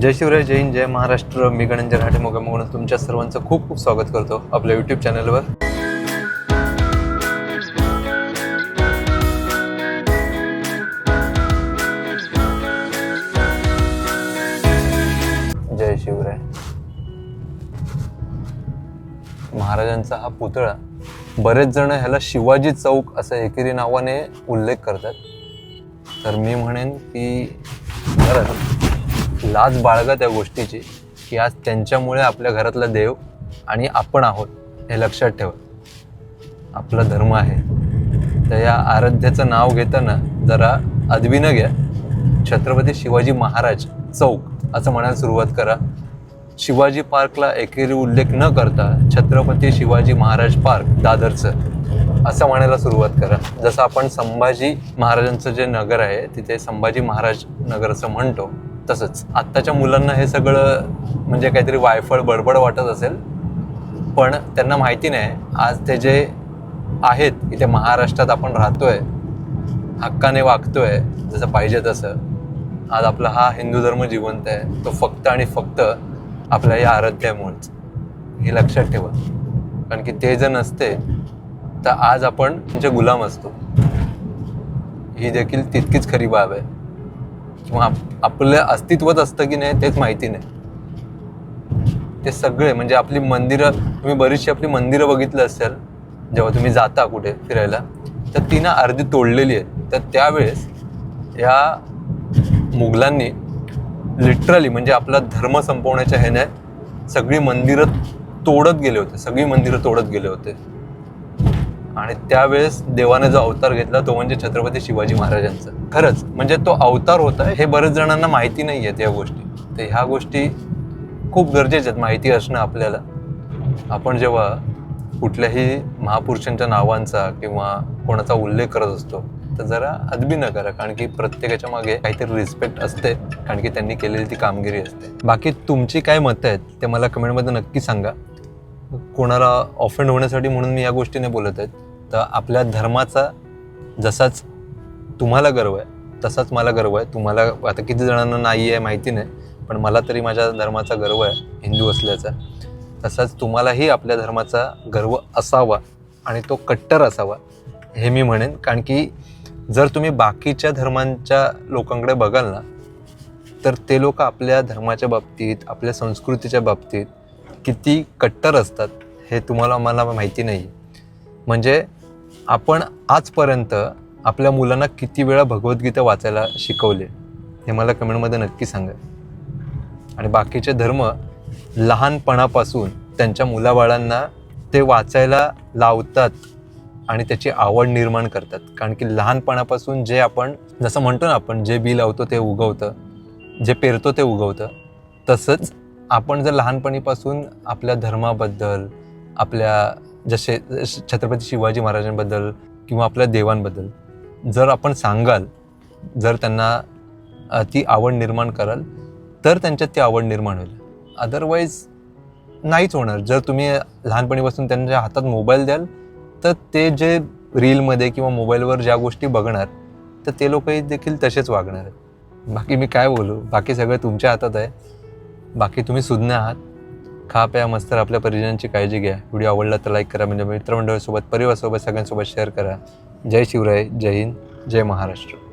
जय शिवराय जय हिंद जय महाराष्ट्र. मी गणेंद्र घाटे मोगम म्हणून तुमच्या सर्वांचं खूप खूप स्वागत करतो आपल्या यूट्यूब चॅनलवर जय शिवराय. महाराजांचा हा पुतळा बरेच जण ह्याला शिवाजी चौक असं एकेरी नावाने उल्लेख करतात. तर मी म्हणेन की बरं लाज बाळगा त्या गोष्टीची की आज त्यांच्यामुळे आपल्या घरातला देव आणि आपण आहोत हे लक्षात ठेवा. आपला धर्म आहे. तर या आराध्याचं नाव घेताना जरा अदबीनं घ्या. छत्रपती शिवाजी महाराज चौक असं म्हणायला सुरुवात करा. शिवाजी पार्कला एकेरी उल्लेख न करता छत्रपती शिवाजी महाराज पार्क दादरचं असं म्हणायला सुरुवात करा. जसं आपण संभाजी महाराजांचं जे नगर आहे तिथे संभाजी महाराज नगर असं म्हणतो तसंच. आत्ताच्या मुलांना हे सगळं म्हणजे काहीतरी वायफळ बडबड वाटत असेल पण त्यांना माहिती नाही. आज ते जे आहेत इथे महाराष्ट्रात आपण राहतोय हक्काने वागतोय जसं पाहिजे तसं. आज आपला हा हिंदू धर्म जिवंत आहे तो फक्त आणि फक्त आपल्या या आराध्यामुळेच. हे लक्षात ठेवा. कारण की ते जर नसते तर आज आपण त्यांचे गुलाम असतो. ही देखील तितकीच खरी बाब आहे. किंवा आप- आपलं अस्तित्वच असतं की नाही तेच माहिती नाही. ते सगळे म्हणजे आपली मंदिरं तुम्ही बरीचशी आपली मंदिरं बघितलं असेल जेव्हा तुम्ही जाता कुठे फिरायला तर ती ना अर्धी तोडलेली आहे तर त्यावेळेस ह्या मुघलांनी लिटरली म्हणजे आपला धर्म संपवण्याच्या ह्याने सगळी मंदिरं तोडत गेले होते सगळी मंदिरं तोडत गेले होते. आणि त्यावेळेस देवाने जो अवतार घेतला तो म्हणजे छत्रपती शिवाजी महाराजांचा. खरंच म्हणजे तो अवतार होता हे बरेच जणांना माहिती नाही आहेत या गोष्टी. तर ह्या गोष्टी खूप गरजेच्या आहेत माहिती असणं आपल्याला. आपण जेव्हा कुठल्याही महापुरुषांच्या नावांचा किंवा कोणाचा उल्लेख करत असतो तर जरा अदबी न करा कारण की प्रत्येकाच्या मागे काहीतरी रिस्पेक्ट असते कारण की त्यांनी केलेली ती कामगिरी असते. बाकी तुमची काय मतं आहेत ते मला कमेंटमध्ये नक्की सांगा. कोणाला ऑफेंड होण्यासाठी म्हणून मी या गोष्टीने बोलत आहेत. तर आपल्या धर्माचा जसाच तुम्हाला गर्व आहे तसाच मला गर्व आहे. तुम्हाला आता किती जणांना नाही आहे माहिती नाही पण मला तरी माझ्या धर्माचा गर्व आहे हिंदू असल्याचा. तसाच तुम्हालाही आपल्या धर्माचा गर्व असावा आणि तो कट्टर असावा हे मी म्हणेन. कारण की जर तुम्ही बाकीच्या धर्मांच्या लोकांकडे बघाल ना तर ते लोक आपल्या धर्माच्या बाबतीत आपल्या संस्कृतीच्या बाबतीत किती कट्टर असतात हे तुम्हाला मला माहिती नाही म्हणजे आपण आजपर्यंत आपल्या मुलांना किती वेळा भगवद्गीता वाचायला शिकवले हे मला कमेंटमध्ये नक्की सांगा. आणि बाकीचे धर्म लहानपणापासून त्यांच्या मुलाबाळांना ते वाचायला लावतात आणि त्याची आवड निर्माण करतात. कारण की लहानपणापासून जे आपण जसं म्हणतो ना आपण जे बी लावतो ते उगवतं जे पेरतो ते उगवतं तसंच आपण जर लहानपणीपासून आपल्या धर्माबद्दल आपल्या जसे छत्रपती शिवाजी महाराजांबद्दल किंवा आपल्या देवांबद्दल जर आपण सांगाल जर त्यांना ती आवड निर्माण कराल तर त्यांच्यात ती आवड निर्माण होईल. अदरवाईज नाहीच होणार. जर तुम्ही लहानपणीपासून त्यांच्या हातात मोबाईल द्याल तर ते जे रीलमध्ये किंवा मोबाईलवर ज्या गोष्टी बघणार तर ते लोकही देखील तसेच वागणार आहेत. बाकी मी काय बोलू? बाकी सगळं तुमच्या हातात आहे. बाकी तुम्ही सुज्ञ आहात. खा प्या मस्त आपल्या परिजनांची काळजी घ्या. व्हिडिओ आवडला तर लाईक करा. म्हणजे मित्रमंडळासोबत परिवारासोबत सगळ्यांसोबत शेअर करा. जय शिवराय जय हिंद जय महाराष्ट्र.